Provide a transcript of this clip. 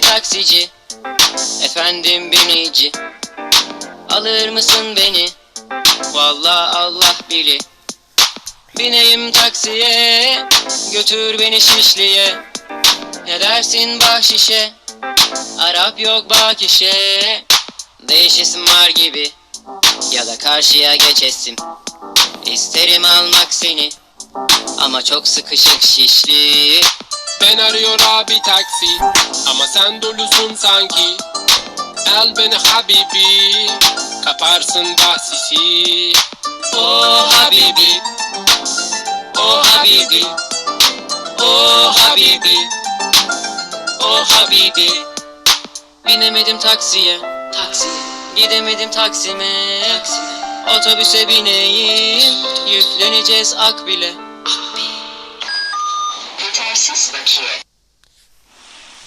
Taksici. Efendim binici. Alır mısın beni? Vallahi Allah bili Bineyim taksiye Götür beni Şişli'ye. Ne dersin bahşişe? Arap yok bakişe. Değişesim var gibi. Ya da karşıya geçesim. İsterim almak seni. Ama çok sıkışık şişli Ben arıyor abi taksi Ama sen dolusun sanki. Al beni habibi Kaparsın bahsisi. Oh Habibi Oh Habibi Oh Habibi Oh Habibi. Binemedim taksiye Taksiye Gidemedim Taksim'e. Taksim'e Otobüse bineyim Yükleneceğiz Akbil'e Thanks. Thanks.